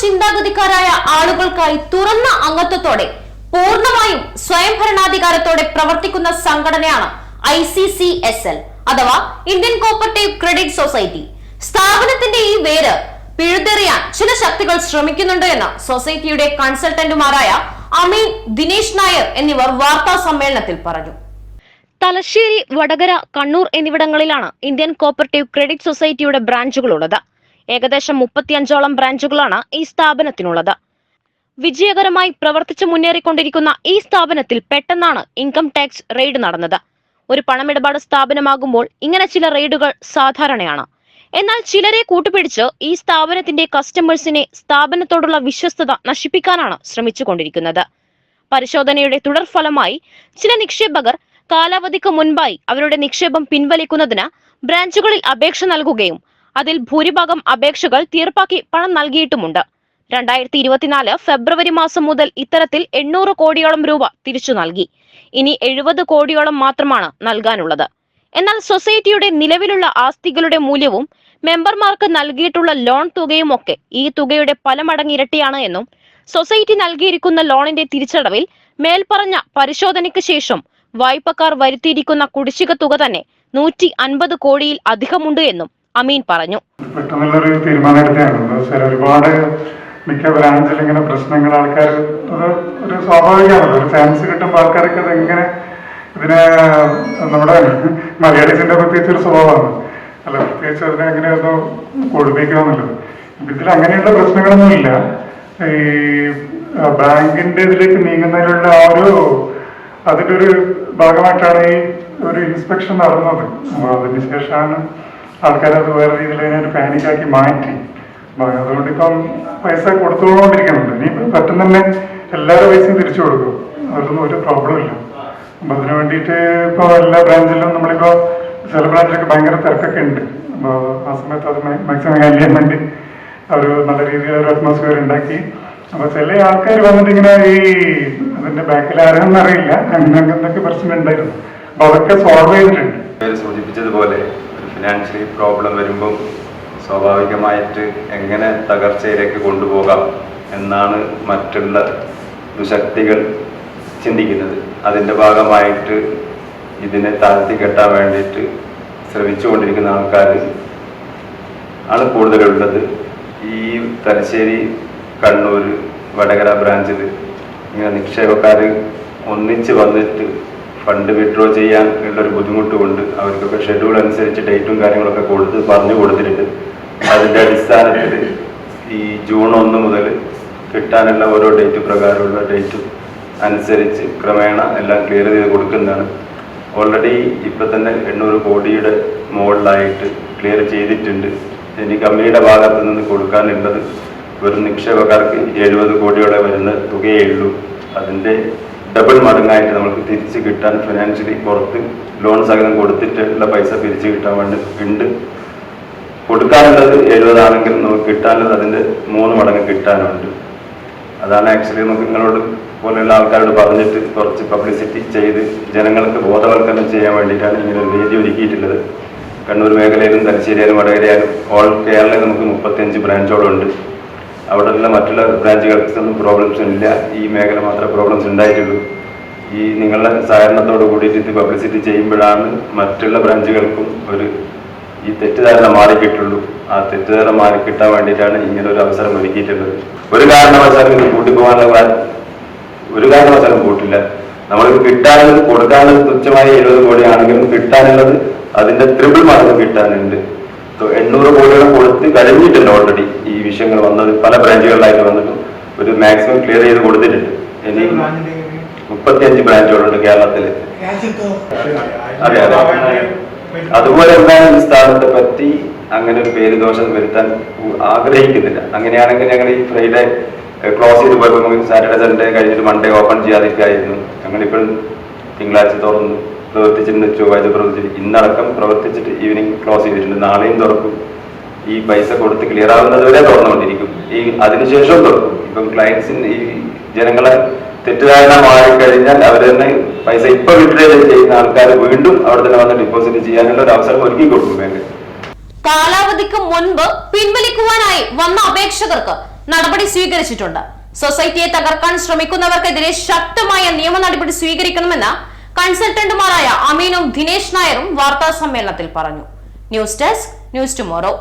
ചിന്താഗതിക്കാരായ ആളുകൾക്കായി തുറന്ന അംഗത്വത്തോടെ പൂർണമായും സ്വയംഭരണാധികാരത്തോടെ പ്രവർത്തിക്കുന്ന സംഘടനയാണ് I C C S L അഥവാ ഇന്ത്യൻ കോപ്പറേറ്റീവ് ക്രെഡിറ്റ് സൊസൈറ്റി. സ്ഥാപനത്തിന്റെ ഈ വേര് പിഴുതെറിയാൻ ചില ശക്തികൾ ശ്രമിക്കുന്നുണ്ട് എന്ന് സൊസൈറ്റിയുടെ കൺസൾട്ടന്റുമാരായ അമീൻ ദിനേശ് നായർ എന്നിവർ വാർത്താ സമ്മേളനത്തിൽ പറഞ്ഞു. തലശ്ശേരി വടകര കണ്ണൂർ എന്നിവിടങ്ങളിലാണ് ഇന്ത്യൻ കോപ്പറേറ്റീവ് ക്രെഡിറ്റ് സൊസൈറ്റിയുടെ ബ്രാഞ്ചുകളുള്ളത്. ഏകദേശം മുപ്പത്തിയഞ്ചോളം ബ്രാഞ്ചുകളാണ് ഈ സ്ഥാപനത്തിനുള്ളത്. വിജയകരമായി പ്രവർത്തിച്ചു മുന്നേറിക്കൊണ്ടിരിക്കുന്ന ഈ സ്ഥാപനത്തിൽ പെട്ടെന്നാണ് ഇൻകം ടാക്സ് റെയ്ഡ് നടന്നത്. ഒരു പണമിടപാട് സ്ഥാപനമാകുമ്പോൾ ഇങ്ങനെ ചില റെയ്ഡുകൾ സാധാരണയാണ്. എന്നാൽ ചിലരെ കൂട്ടുപിടിച്ച് ഈ സ്ഥാപനത്തിന്റെ കസ്റ്റമേഴ്സിനെ സ്ഥാപനത്തോടുള്ള വിശ്വസ്തത നശിപ്പിക്കാനാണ് ശ്രമിച്ചുകൊണ്ടിരിക്കുന്നത്. പരിശോധനയുടെ തുടർഫലമായി ചില നിക്ഷേപകർ കാലാവധിക്ക് മുൻപായി അവരുടെ നിക്ഷേപം പിൻവലിക്കുന്നതിന് ബ്രാഞ്ചുകളിൽ അപേക്ഷ നൽകുകയും അതിൽ ഭൂരിഭാഗം അപേക്ഷകൾ തീർപ്പാക്കി പണം നൽകിയിട്ടുമുണ്ട്. രണ്ടായിരത്തി ഇരുപത്തിനാല് ഫെബ്രുവരി മാസം മുതൽ ഇത്തരത്തിൽ എണ്ണൂറ് കോടിയോളം രൂപ തിരിച്ചു നൽകി. ഇനി എഴുപത് കോടിയോളം മാത്രമാണ് നൽകാനുള്ളത്. എന്നാൽ സൊസൈറ്റിയുടെ നിലവിലുള്ള ആസ്തികളുടെ മൂല്യവും മെമ്പർമാർക്ക് നൽകിയിട്ടുള്ള ലോൺ തുകയും ഒക്കെ ഈ തുകയുടെ പല മടങ്ങ് ഇരട്ടിയാണ് എന്നും സൊസൈറ്റി നൽകിയിരിക്കുന്ന ലോണിന്റെ തിരിച്ചടവിൽ മേൽപ്പറഞ്ഞ പരിശോധനയ്ക്ക് ശേഷം വായ്പക്കാർ വരുത്തിയിരിക്കുന്ന കുടിശ്ശിക തുക തന്നെ നൂറ്റി അൻപത് കോടിയിൽ അധികമുണ്ട് എന്നും അമീൻ പറഞ്ഞു. പെട്ടെന്നുള്ളൊരു തീരുമാനം എടുത്തതാണ് എന്താ ഒരുപാട് മിക്ക ബ്രാഞ്ചിൽ ഇങ്ങനെ പ്രശ്നങ്ങൾ ആൾക്കാർ അത് ഒരു സ്വാഭാവികമാണ്. ഒരു ചാൻസ് കിട്ടുമ്പോൾ ആൾക്കാർക്ക് അത് എങ്ങനെ ഇതിനെ നമ്മുടെ മലയാളീസിന്റെ പ്രത്യേകിച്ച് ഒരു സ്വഭാവമാണ്. അല്ല പ്രത്യേകിച്ച് അതിനെ എങ്ങനെയൊന്നും കൊടുപ്പിക്കാമെന്നുള്ളത് ഇതിൽ അങ്ങനെയുള്ള പ്രശ്നങ്ങളൊന്നുമില്ല ഈ ബാങ്കിന്റെ ഇതിലേക്ക് നീങ്ങുന്നതിലുള്ള ആ ഒരു അതിന്റെ ഒരു ഭാഗമായിട്ടാണ് ഈ ഒരു ഇൻസ്പെക്ഷൻ നടന്നത്. അപ്പൊ അത് വേറെ രീതിയിൽ അതിനെ ഒരു പാനിക്കാക്കി മാറ്റി. അതുകൊണ്ട് ഇപ്പം പൈസ കൊടുത്തുകൊണ്ടിരിക്കുന്നുണ്ട് ഇനി പെട്ടെന്ന് തന്നെ എല്ലാവരും പൈസയും തിരിച്ചു കൊടുക്കും. അതൊന്നും ഒരു പ്രോബ്ലം ഇല്ല. അപ്പം അതിന് വേണ്ടിയിട്ട് ഇപ്പോൾ എല്ലാ ബ്രാഞ്ചിലും നമ്മളിപ്പോൾ ചില ബ്രാഞ്ചിലൊക്കെ ഭയങ്കര തിരക്കൊക്കെ ഉണ്ട്. അപ്പോൾ ആ സമയത്ത് അത് മാക്സിമം ഹാൻഡിൽ ചെയ്യാൻ വേണ്ടി അവർ നല്ല രീതിയിൽ ഒരു അറ്റ്മോസ്ഫിയർ ഉണ്ടാക്കി. അപ്പൊ ചില ആൾക്കാർ വന്നിട്ട് ഇങ്ങനെ ഈ അതിന്റെ ബാക്കിൽ ആരാണെന്ന് അറിയില്ല. അങ്ങനെ എന്തൊക്കെ പ്രശ്നം ഉണ്ടായിരുന്നു അപ്പൊ അതൊക്കെ സോൾവ് ചെയ്തിട്ടുണ്ട്. സൂചിപ്പിച്ചതുപോലെ ഫിനാൻഷ്യലി പ്രോബ്ലം വരുമ്പം സ്വാഭാവികമായിട്ട് എങ്ങനെ തകർച്ചയിലേക്ക് കൊണ്ടുപോകാം എന്നാണ് മറ്റുള്ള ദുശക്തികൾ ചിന്തിക്കുന്നത്. അതിന്റെ ഭാഗമായിട്ട് ഇതിനെ താഴ്ത്തി കെട്ടാൻ വേണ്ടിയിട്ട് ശ്രമിച്ചുകൊണ്ടിരിക്കുന്ന ആൾക്കാർ ആണ് കൂടുതലുള്ളത്. ഈ തലശ്ശേരി കണ്ണൂർ വടകര ബ്രാഞ്ചിൽ ഇങ്ങനെ നിക്ഷേപക്കാർ ഒന്നിച്ച് വന്നിട്ട് ഫണ്ട് വിഡ്രോ ചെയ്യാൻ ഉള്ളൊരു ബുദ്ധിമുട്ട് കൊണ്ട് അവർക്കൊക്കെ ഷെഡ്യൂൾ അനുസരിച്ച് ഡേറ്റും കാര്യങ്ങളൊക്കെ കൊടുത്ത് പറഞ്ഞു കൊടുത്തിട്ടുണ്ട്. അതിന്റെ അടിസ്ഥാനത്തിൽ ഈ ജൂൺ ഒന്ന് മുതൽ കിട്ടാനുള്ള ഓരോ ഡേറ്റ് പ്രകാരമുള്ള ഡേറ്റ് അനുസരിച്ച് ക്രമേണ എല്ലാം ക്ലിയർ ചെയ്ത് കൊടുക്കുന്നതാണ്. ഓൾറെഡി ഇപ്പം തന്നെ എണ്ണൂറ് കോടിയുടെ മുകളിലായിട്ട് ക്ലിയർ ചെയ്തിട്ടുണ്ട്. ഇനി കമ്പനിയുടെ ഭാഗത്ത് നിന്ന് കൊടുക്കാനുള്ളത് വെറും നിക്ഷേപക്കാർക്ക് എഴുപത് കോടിയോടെ വരുന്ന തുകയേ ഉള്ളൂ. അതിന്റെ ഡബിൾ മടങ്ങായിട്ട് നമുക്ക് തിരിച്ച് കിട്ടാൻ ഫിനാൻഷ്യലി പുറത്ത് ലോൺ സഹിതം കൊടുത്തിട്ടുള്ള പൈസ തിരിച്ച് കിട്ടാൻ വേണ്ടി ഉണ്ട്. കൊടുക്കാനുള്ളത് എഴുപതാണെങ്കിൽ നമുക്ക് കിട്ടാനുള്ളത് അതിന്റെ മൂന്ന് മടങ്ങ് കിട്ടാനുണ്ട്. അതാണ് ആക്ച്വലി നമുക്ക് നിങ്ങളോട് പോലെയുള്ള ആൾക്കാരോട് പറഞ്ഞിട്ട് കുറച്ച് പബ്ലിസിറ്റി ചെയ്ത് ജനങ്ങൾക്ക് ബോധവൽക്കരണം ചെയ്യാൻ വേണ്ടിയിട്ടാണ് ഇങ്ങനെ ഒരു വേദി ഒരുക്കിയിട്ടുള്ളത്. കണ്ണൂർ മേഖലയിലും തലശ്ശേരിയിലും വടകരയിലും ഓൾ കേരളയിൽ നമുക്ക് മുപ്പത്തിയഞ്ച് ബ്രാഞ്ചുകളുണ്ട് അവിടെയുള്ള മറ്റുള്ള ബ്രാഞ്ചുകൾക്കൊന്നും പ്രോബ്ലംസ് ഇല്ല. ഈ മേഖല മാത്രമേ പ്രോബ്ലംസ് ഉണ്ടായിട്ടുള്ളൂ. ഈ നിങ്ങളുടെ സഹകരണത്തോട് കൂടിയിട്ട് ഇത് പബ്ലിസിറ്റി ചെയ്യുമ്പോഴാണ് മറ്റുള്ള ബ്രാഞ്ചുകൾക്കും ഒരു ഈ തെറ്റിദ്ധാരണ മാറിക്കിട്ടുള്ളൂ. ആ തെറ്റിദ്ധാരണ മാറി കിട്ടാൻ വേണ്ടിയിട്ടാണ് ഇങ്ങനെ ഒരു അവസരം ഒരുക്കിയിട്ടുള്ളത്. ഒരു കാരണവശാലും ഇത് കൂട്ടിപ്പോകാനുള്ള ഒരു കാരണവശാലും കൂട്ടില്ല. നമ്മൾ കിട്ടാനുള്ളത് കൊടുക്കാനുള്ളത് തുച്ഛമായ എഴുപത് കോടിയാണെങ്കിലും കിട്ടാനുള്ളത് അതിന്റെ ത്രിപിൾ മടങ്ങ് കിട്ടാനുണ്ട്. എണ്ണൂറ് കോടിയുടെ കൊടുത്ത് കഴിഞ്ഞിട്ടുണ്ട് ഓൾറെഡി ഈ വിഷയങ്ങൾ വന്നത്. പല ബ്രാഞ്ചുകളിലായിട്ട് വന്നിട്ടും ഒരു മാക്സിമം ക്ലിയർ ചെയ്ത് കൊടുത്തിട്ടുണ്ട്. ഇനി മുപ്പത്തിയഞ്ച് ബ്രാഞ്ചുകളുണ്ട് കേരളത്തിൽ അതെ അതെ. അതുപോലെ എന്തായാലും ഈ സ്ഥാപനത്തെ പറ്റി അങ്ങനെ ഒരു പേര് ദോഷം വരുത്താൻ ആഗ്രഹിക്കുന്നില്ല. അങ്ങനെയാണെങ്കിൽ ഞങ്ങൾ ഈ ഫ്രൈഡേ ക്ലോസ് ചെയ്ത് പോയപ്പോൾ നമുക്ക് സാറ്റർഡേ സൺഡേ കഴിഞ്ഞിട്ട് മൺഡേ ഓപ്പൺ ചെയ്യാതിരിക്കായിരുന്നു. ഞങ്ങളിപ്പോഴും തിങ്കളാഴ്ച തുറന്നു. പ്രവർത്തിച്ചിട്ടുണ്ട് ചൊവ്വാഴ്ച പ്രവർത്തിച്ചിട്ട് ഇന്നടക്കം പ്രവർത്തിച്ചിട്ട് ഈവനിങ് ക്ലോസ് ചെയ്തിട്ടുണ്ട്. നാളെയും തുറക്കും. ഈ പൈസ കൊടുത്ത് ക്ലിയർ ആവുന്നതുവരെ തുറന്നുകൊണ്ടിരിക്കും ഈ അതിനുശേഷവും തുറക്കും. ഇപ്പം ക്ലയൻസിന് ഈ ജനങ്ങളെ തെറ്റിദ്ധാരണ മാറിക്കഴിഞ്ഞാൽ അവർ തന്നെ പൈസ ഇപ്പൊ വിഡ്രോ ചെയ്യുന്ന ആൾക്കാർ വീണ്ടും അവിടെ തന്നെ വന്ന് ഡിപ്പോസിറ്റ് ചെയ്യാനുള്ള ഒരു അവസരം ഒരുക്കി കൊടുക്കും വേണ്ടി. കാലാവധിക്ക് മുൻപ് പിൻവലിക്കുവാനായി വന്ന അപേക്ഷകർക്ക് നടപടി സ്വീകരിച്ചിട്ടുണ്ട്. സൊസൈറ്റിയെ തകർക്കാൻ ശ്രമിക്കുന്നവർക്കെതിരെ ശക്തമായ നിയമ നടപടി സ്വീകരിക്കണമെന്ന് കൺസൾട്ടന്റുമാരായ അമീനും ദിനേശ് നായരും വാർത്താ സമ്മേളനത്തിൽ പറഞ്ഞു. News desk news tomorrow.